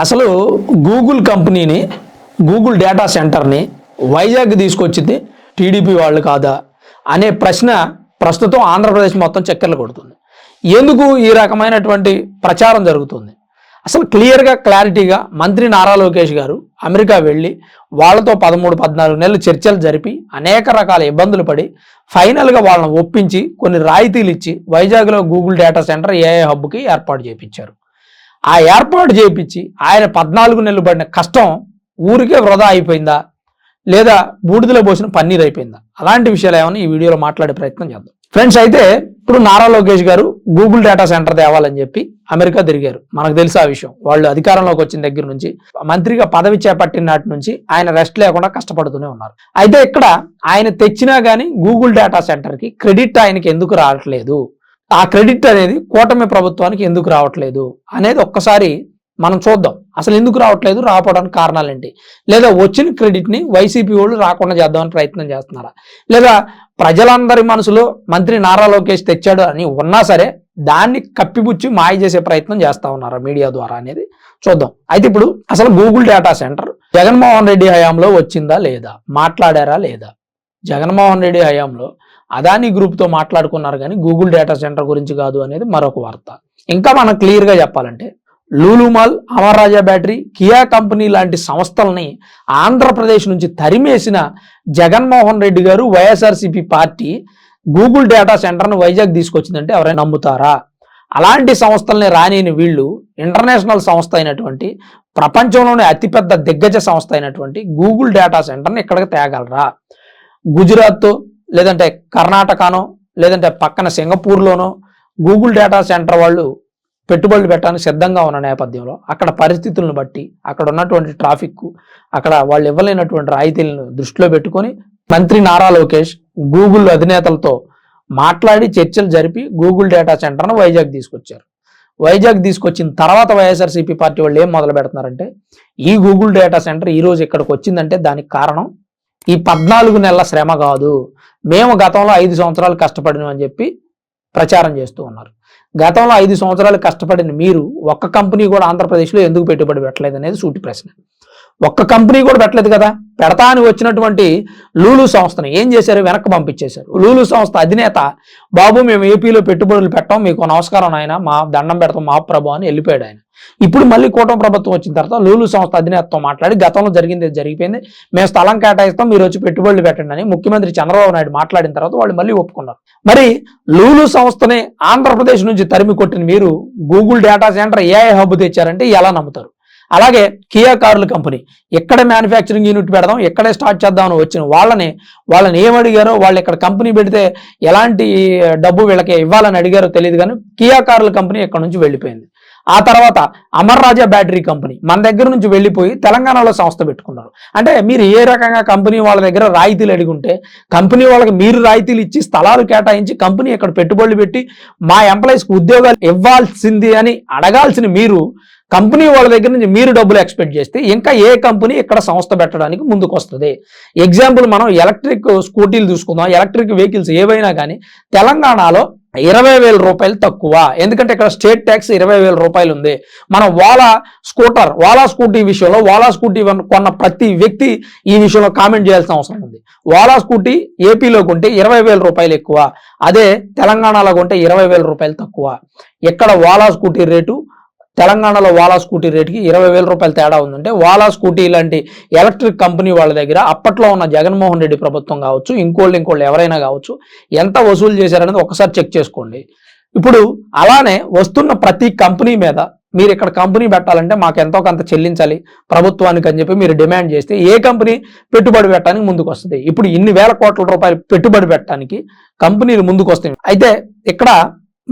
అసలు గూగుల్ కంపెనీని Google data సెంటర్ని వైజాగ్ తీసుకొచ్చింది టీడీపీ వాళ్ళు కాదా అనే ప్రశ్న ప్రస్తుతం ఆంధ్రప్రదేశ్ మొత్తం చక్కెర్లు కొడుతుంది. ఎందుకు ఈ రకమైనటువంటి ప్రచారం జరుగుతుంది? అసలు క్లియర్గా క్లారిటీగా మంత్రి నారా లోకేష్ గారు అమెరికా వెళ్ళి వాళ్ళతో పదమూడు పద్నాలుగు నెలలు చర్చలు జరిపి అనేక రకాల ఇబ్బందులు పడి ఫైనల్గా వాళ్ళని ఒప్పించి కొన్ని రాయితీలు ఇచ్చి వైజాగ్లో గూగుల్ డేటా సెంటర్ ఏఐ హబ్కి ఏర్పాటు చేయించారు ఆ ఏర్పాటు చేయించి ఆయన పద్నాలుగు నెలలు పడిన కష్టం ఊరికే వృధా అయిపోయిందా? లేదా బూడిదలో పోసిన పన్నీర్ అయిపోయిందా? అలాంటి విషయాలు ఏమైనా ఈ వీడియోలో మాట్లాడే ప్రయత్నం చేద్దాం. ఫ్రెండ్స్ అయితే ఇప్పుడు నారా లోకేష్ గారు గూగుల్ డేటా సెంటర్ తేవాలని చెప్పి అమెరికా తిరిగారు. మనకు తెలుసు ఆ విషయం. వాళ్ళు అధికారంలోకి వచ్చిన దగ్గర నుంచి మంత్రిగా పదవి చేపట్టిన నాటి నుంచి ఆయన రెస్ట్ లేకుండా కష్టపడుతూనే ఉన్నారు. అయితే ఇక్కడ ఆయన తెచ్చినా కానీ గూగుల్ డేటా సెంటర్కి క్రెడిట్ ఆయనకి ఎందుకు రావట్లేదు? ఆ క్రెడిట్ అనేది కూటమి ప్రభుత్వానికి ఎందుకు రావట్లేదు అనేది ఒక్కసారి మనం చూద్దాం. అసలు ఎందుకు రావట్లేదు? రాకపోవడానికి కారణాలు ఏంటి? లేదా వచ్చిన క్రెడిట్ని వైసీపీ వాళ్ళు రాకుండా చేద్దామని ప్రయత్నం చేస్తున్నారా? లేదా ప్రజలందరి మనసులో మంత్రి నారా లోకేష్ తెచ్చాడు అని ఉన్నా సరే దాన్ని కప్పిపుచ్చి మాయ చేసే ప్రయత్నం చేస్తా ఉన్నారా మీడియా ద్వారా అనేది చూద్దాం. అయితే ఇప్పుడు అసలు Google data centre Jaganmohan Reddy హయాంలో వచ్చిందా లేదా? మాట్లాడారా లేదా? జగన్మోహన్ రెడ్డి హయాంలో అదానీ గ్రూప్తో మాట్లాడుకున్నారు కానీ గూగుల్ డేటా సెంటర్ గురించి కాదు అనేది మరొక వార్త. ఇంకా మనం క్లియర్గా చెప్పాలంటే Lulu mall Amararaja battery Kia company లాంటి సంస్థల్ని ఆంధ్రప్రదేశ్ నుంచి తరిమేసిన జగన్మోహన్ రెడ్డి గారు వైఎస్ఆర్సీపీ పార్టీ గూగుల్ డేటా సెంటర్ను వైజాగ్ తీసుకొచ్చిందంటే ఎవరైనా నమ్ముతారా? అలాంటి సంస్థల్ని రానిని వీళ్ళు ఇంటర్నేషనల్ సంస్థ అయినటువంటి ప్రపంచంలోనే అతిపెద్ద దిగ్గజ సంస్థ అయినటువంటి గూగుల్ డేటా సెంటర్ని ఇక్కడికి తేగలరా? గుజరాత్ లేదంటే కర్ణాటకనో లేదంటే పక్కన సింగపూర్లోనో గూగుల్ డేటా సెంటర్ వాళ్ళు పెట్టుబడులు పెట్టడానికి సిద్ధంగా ఉన్న నేపథ్యంలో అక్కడ పరిస్థితులను బట్టి అక్కడ ఉన్నటువంటి ట్రాఫిక్ అక్కడ వాళ్ళు ఇవ్వలేనటువంటి రాయితీలను దృష్టిలో పెట్టుకొని మంత్రి నారా లోకేష్ గూగుల్ అధినేతలతో మాట్లాడి చర్చలు జరిపి గూగుల్ డేటా సెంటర్ను వైజాగ్ తీసుకొచ్చారు. వైజాగ్ తీసుకొచ్చిన తర్వాత వైఎస్ఆర్సీపీ పార్టీ వాళ్ళు ఏం మొదలు పెడుతున్నారంటే ఈ గూగుల్ డేటా సెంటర్ ఈరోజు ఇక్కడికి వచ్చిందంటే దానికి కారణం ఈ పద్నాలుగు నెలల శ్రమ కాదు. మేము గతంలో ఐదు సంవత్సరాలు కష్టపడినాం అని చెప్పి ప్రచారం చేస్తూ ఉన్నారు. గతంలో ఐదు సంవత్సరాలు కష్టపడిన మీరు ఒక్క కంపెనీ కూడా ఆంధ్రప్రదేశ్లో ఎందుకు పెట్టుబడి పెట్టలేదు అనేది సూటి ప్రశ్న. ఒక్క కంపెనీ కూడా పెట్టలేదు కదా. పెడతా అని వచ్చినటువంటి లూలు సంస్థను ఏం చేశారు? వెనక్కి పంపించేశారు. లూలు సంస్థ అధినేత బాబు మేము ఏపీలో పెట్టుబడులు పెట్టాం. మీకు నమస్కారం ఆయన మా దండం పెడతాం. మా ప్రభు అని వెళ్ళిపోయాడు ఆయన. ఇప్పుడు మళ్ళీ కూటమి ప్రభుత్వం వచ్చిన తర్వాత లూలు సంస్థ అధినేతతో మాట్లాడి గతంలో జరిగింది జరిగిపోయింది. మేము స్థలం కేటాయిస్తాం. మీరు వచ్చి పెట్టుబడులు పెట్టండి అని ముఖ్యమంత్రి చంద్రబాబు నాయుడు మాట్లాడిన తర్వాత వాళ్ళు మళ్ళీ ఒప్పుకున్నారు. మరి లూలు సంస్థని ఆంధ్రప్రదేశ్ నుంచి తరిమి కొట్టిన మీరు Google data centre AI hub తెచ్చారంటే ఎలా నమ్ముతారు? అలాగే కియా కార్ల కంపెనీ. ఎక్కడ మ్యానుఫ్యాక్చరింగ్ యూనిట్ పెడదాం ఎక్కడే స్టార్ట్ చేద్దామని వచ్చిన వాళ్ళని వాళ్ళని ఏమడిగారో వాళ్ళు ఇక్కడ కంపెనీ పెడితే ఎలాంటి డబ్బు వీళ్ళకి ఇవ్వాలని అడిగారో తెలియదు కానీ కియా కార్ల కంపెనీ ఇక్కడ నుంచి వెళ్ళిపోయింది. ఆ తర్వాత అమర్ రాజా బ్యాటరీ కంపెనీ మన దగ్గర నుంచి వెళ్ళిపోయి తెలంగాణలో సంస్థ పెట్టుకున్నారు. అంటే మీరు ఏ రకంగా కంపెనీ వాళ్ళ దగ్గర రాయితీలు అడిగి ఉంటే కంపెనీ వాళ్ళకి మీరు రాయితీలు ఇచ్చి స్థలాలు కేటాయించి కంపెనీ ఇక్కడ పెట్టుబడులు పెట్టి మా ఎంప్లాయీస్కి ఉద్యోగాలు ఇవ్వాల్సింది అని అడగాల్సిన మీరు కంపెనీ వాళ్ళ దగ్గర నుంచి మీరు డబ్బులు ఎక్స్పెక్ట్ చేస్తే ఇంకా ఏ కంపెనీ ఇక్కడ సంస్థ పెట్టడానికి ముందుకు వస్తుంది ఎగ్జాంపుల్ మనం ఎలక్ట్రిక్ స్కూటీలు చూసుకుందాం ఎలక్ట్రిక్ వెహికల్స్ ఏవైనా కానీ తెలంగాణలో ఇరవై వేల రూపాయలు తక్కువ. ఎందుకంటే ఇక్కడ స్టేట్ ట్యాక్స్ ఇరవై వేల రూపాయలు ఉంది. మనం వాలా స్కూటర్ వాలా స్కూటీ విషయంలో వాలా స్కూటీ కొన్న ప్రతి వ్యక్తి ఈ విషయంలో కామెంట్ చేయాల్సిన అవసరం ఉంది. వాలా స్కూటీ ఏపీలో కొంటే ఇరవై వేల రూపాయలు ఎక్కువ. అదే తెలంగాణలో కొంటే ఇరవై వేల రూపాయలు తక్కువ. ఎక్కడ వాలా స్కూటీ రేటు? తెలంగాణలో వాలా స్కూటీ రేటుకి ఇరవై వేల రూపాయలు తేడా ఉందంటే వాలా స్కూటీ లాంటి ఎలక్ట్రిక్ కంపెనీ వాళ్ళ దగ్గర అప్పట్లో ఉన్న జగన్మోహన్ రెడ్డి ప్రభుత్వం కావచ్చు ఇంకోళ్ళు ఇంకోళ్ళు ఎవరైనా కావచ్చు ఎంత వసూలు చేశారనేది ఒకసారి చెక్ చేసుకోండి. ఇప్పుడు అలానే వస్తున్న ప్రతి కంపెనీ మీద మీరు ఇక్కడ కంపెనీ పెట్టాలంటే మాకు ఎంతో కొంత చెల్లించాలి ప్రభుత్వానికి అని చెప్పి మీరు డిమాండ్ చేస్తే ఏ కంపెనీ పెట్టుబడి పెట్టడానికి ముందుకు వస్తుంది ఇప్పుడు ఇన్ని వేల కోట్ల రూపాయలు పెట్టుబడి పెట్టడానికి కంపెనీలు ముందుకు వస్తాయి అయితే ఇక్కడ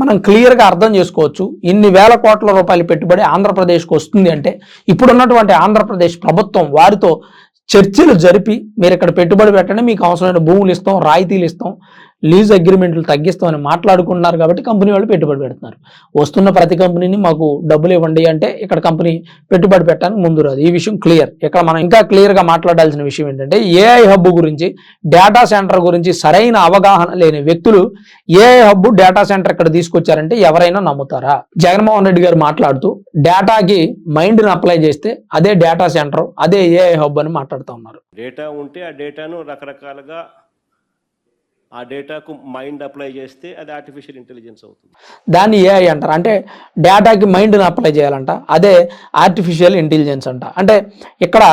మనం క్లియర్గా అర్థం చేసుకోవచ్చు. ఇన్ని వేల కోట్ల రూపాయలు పెట్టుబడి ఆంధ్రప్రదేశ్కి వస్తుంది అంటే ఇప్పుడున్నటువంటి ఆంధ్రప్రదేశ్ ప్రభుత్వం వారితో చర్చలు జరిపి మీరు ఇక్కడ పెట్టుబడి పెట్టండి మీకు అవసరమైన భూములు ఇస్తాం రాయితీలు ఇస్తాం లీజ్ అగ్రిమెంట్లు తగ్గిస్తామని మాట్లాడుకుంటున్నారు కాబట్టి కంపెనీ వాళ్ళు పెట్టుబడి పెడుతున్నారు. వస్తున్న ప్రతి కంపెనీని మాకు డబ్బులు ఇవ్వండి అంటే ఇక్కడ కంపెనీ పెట్టుబడి పెట్టడానికి ముందు రాదు. ఈ విషయం క్లియర్ ఇక్కడ మనం ఇంకా క్లియర్గా మాట్లాడాల్సిన విషయం ఏంటంటే ఏఐ హబ్ గురించి డేటా సెంటర్ గురించి సరైన అవగాహన లేని వ్యక్తులు ఏఐ హబ్ డేటా సెంటర్ ఇక్కడ తీసుకొచ్చారంటే ఎవరైనా నమ్ముతారా? జగన్మోహన్ రెడ్డి గారు మాట్లాడుతూ డేటాకి మైండ్ని అప్లై చేస్తే అదే డేటా సెంటర్ అదే ఏఐ హబ్ అని మాట్లాడుతూ ఉన్నారు. డేటా ఉంటే ఆ డేటాను రకరకాలుగా ఆ డేటాకు మైండ్ అప్లై చేస్తే అది ఆర్టిఫిషియల్ ఇంటెలిజెన్స్ అవుతుంది. దాన్ని ఏఐ అంటారు. అంటే డేటాకి మైండ్ని అప్లై చేయాలంట. అదే ఆర్టిఫిషియల్ ఇంటెలిజెన్స్ అంట. అంటే ఇక్కడ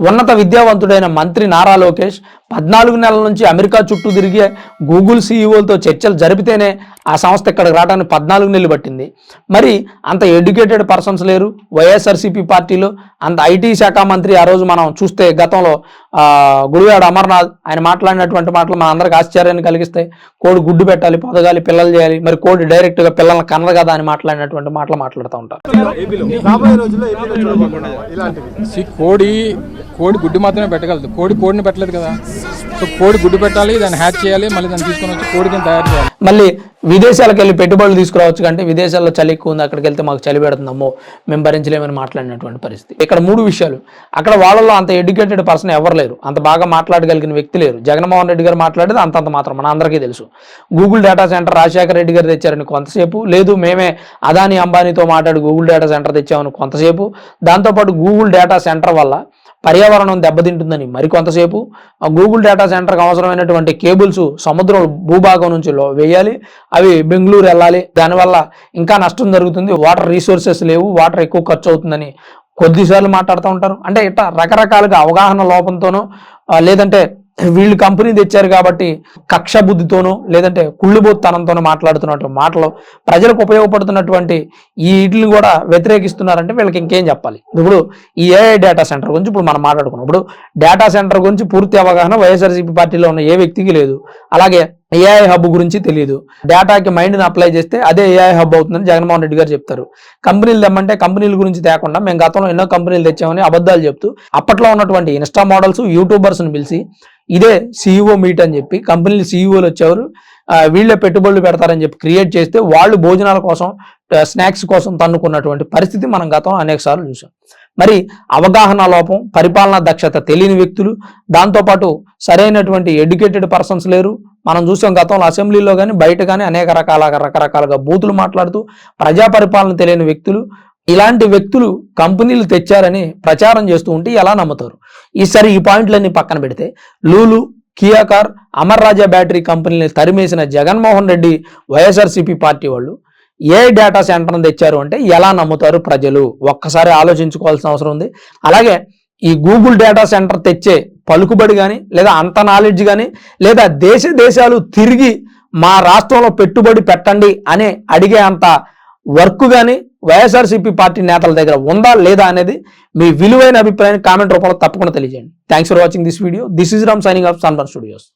ఉన్నత విద్యావంతుడైన మంత్రి నారా లోకేష్ పద్నాలుగు నెలల నుంచి అమెరికా చుట్టూ తిరిగి గూగుల్ సీఈఓలతో చర్చలు జరిపితేనే ఆ సంస్థ ఇక్కడికి రావడానికి పద్నాలుగు నెలలు పట్టింది. మరి అంత ఎడ్యుకేటెడ్ పర్సన్స్ లేరు. వైఎస్ఆర్సీపీ పార్టీలో అంత ఐటీ శాఖ మంత్రి ఆ రోజు మనం చూస్తే గతంలో ఆ, గుడివాడ అమర్నాథ్ ఆయన మాట్లాడినటువంటి మాటలు మన అందరికి ఆశ్చర్యాన్ని కలిగిస్తాయి. కోడి గుడ్డు పెట్టాలి పొదగాలి పిల్లలు చేయాలి మరి కోడి డైరెక్ట్గా పిల్లల్ని కనదు కదా అని మాట్లాడినటువంటి మాటలు మాట్లాడుతూ ఉంటారు. కోడి కోడి గుడ్డు మాత్రమే పెట్టగలదు. కోడి కోడిని పెట్టలేదు కదా. సో కోడి గుడ్డు పెట్టాలి దాన్ని హ్యాచ్ చేయాలి మళ్ళీ దాన్ని తీసుకొని వచ్చి కోడి కింద తయారు చేయాలి. మళ్ళీ విదేశాలకు వెళ్ళి పెట్టుబడులు తీసుకురావచ్చు కంటే విదేశాల్లో చలి ఎక్కువ ఉంది అక్కడికి వెళ్తే మాకు చలి పెడుతుందమ్మో మేము భరించలేమని మాట్లాడినటువంటి పరిస్థితి. ఇక్కడ మూడు విషయాలు. అక్కడ వాళ్ళలో అంత ఎడ్యుకేటెడ్ పర్సన్ ఎవరు లేరు. అంత బాగా మాట్లాడగలిగిన వ్యక్తి లేరు. జగన్మోహన్ రెడ్డి గారు మాట్లాడేది అంతంత మాత్రం మన అందరికీ తెలుసు. Google data centre Rajasekhara Reddy garu తెచ్చారని కొంతసేపు లేదు మేమే అదాని అంబానీతో మాట్లాడి గూగుల్ డేటా సెంటర్ తెచ్చామని కొంతసేపు. దాంతోపాటు గూగుల్ డేటా సెంటర్ వల్ల పర్యావరణం దెబ్బతింటుందని మరి కొంతసేపు గూగుల్ డేటా సెంటర్కి అవసరమైనటువంటి కేబుల్స్ సముద్రం భూభాగం నుంచి లో- వేయాలి. అవి బెంగళూరు వెళ్ళాలి. దానివల్ల ఇంకా నష్టం జరుగుతుంది. వాటర్ రీసోర్సెస్ లేవు. వాటర్ ఎక్కువ ఖర్చు అవుతుందని కొద్దిసార్లు మాట్లాడుతూ ఉంటారు. అంటే ఇట్లా రకరకాలుగా అవగాహన లోపంతోనో లేదంటే వీళ్ళు కంపెనీ తెచ్చారు కాబట్టి కక్ష బుద్ధితోనో లేదంటే కుళ్ళుబోత్తనంతోనో మాట్లాడుతున్నటువంటి మాటలు ప్రజలకు ఉపయోగపడుతున్నటువంటి ఈ వీటిని కూడా వ్యతిరేకిస్తున్నారంటే వీళ్ళకి ఇంకేం చెప్పాలి? ఇప్పుడు ఈ ఏఐ డేటా సెంటర్ గురించి ఇప్పుడు మనం మాట్లాడుకున్నాం. ఇప్పుడు డేటా సెంటర్ గురించి పూర్తి అవగాహన వైఎస్ఆర్సీపీ పార్టీలో ఉన్న ఏ వ్యక్తికి లేదు. అలాగే ఏఐ హబ్ గురించి తెలియదు డేటాకి మైండ్ని అప్లై చేస్తే అదే ఏఐ హబ్ అవుతుందని జగన్మోహన్ రెడ్డి గారు చెప్తారు. కంపెనీలు తెమ్మంటే కంపెనీల గురించి తేకుండా మేము గతంలో ఎన్నో కంపెనీలు తెచ్చామని అబద్ధాలు చెప్తూ అప్పట్లో ఉన్నటువంటి ఇన్స్టా మోడల్స్ యూట్యూబర్స్ని పిలిచి ఇదే సీఈఓ మీట్ అని చెప్పి కంపెనీలు సీఈఓలు వచ్చేవారు. వీళ్ళే పెట్టుబడులు పెడతారని చెప్పి క్రియేట్ చేస్తే వాళ్ళు భోజనాల కోసం స్నాక్స్ కోసం తన్నుకున్నటువంటి పరిస్థితి మనం గతంలో అనేక సార్లు చూసాం. మరి అవగాహన లోపం పరిపాలనా దక్షత తెలియని వ్యక్తులు దాంతోపాటు సరైనటువంటి ఎడ్యుకేటెడ్ పర్సన్స్ లేరు మనం చూసాం గతంలో అసెంబ్లీలో కానీ బయట కానీ అనేక రకాల రకరకాలుగా బూతులు మాట్లాడుతూ ప్రజా పరిపాలన తెలియని వ్యక్తులు ఇలాంటి వ్యక్తులు కంపెనీలు తెచ్చారని ప్రచారం చేస్తూ ఉంటే ఎలా నమ్ముతారు? ఈసారి ఈ పాయింట్లన్నీ పక్కన పెడితే Lulu Kia car Amar Raja battery కంపెనీని తరిమేసిన జగన్మోహన్ రెడ్డి వైఎస్ఆర్సీపీ పార్టీ వాళ్ళు ఏ డేటా సెంటర్ని తెచ్చారు అంటే ఎలా నమ్ముతారు ప్రజలు? ఒక్కసారి ఆలోచించుకోవాల్సిన అవసరం ఉంది. అలాగే ఈ గూగుల్ డేటా సెంటర్ తెచ్చే పలుకుబడి కానీ లేదా అంత నాలెడ్జ్ కానీ లేదా దేశ దేశాలు తిరిగి మా రాష్ట్రంలో పెట్టుబడి పెట్టండి అని అడిగే అంత వర్క్ కానీ వైఎస్ఆర్సీపీ పార్టీ నేతల దగ్గర ఉందా లేదా అనేది మీ విలువైన అభిప్రాయాన్ని కామెంట్ రూపంలో తప్పకుండా తెలియజేయండి. Thanks for watching this video this is Ram signing off Sunburn Studios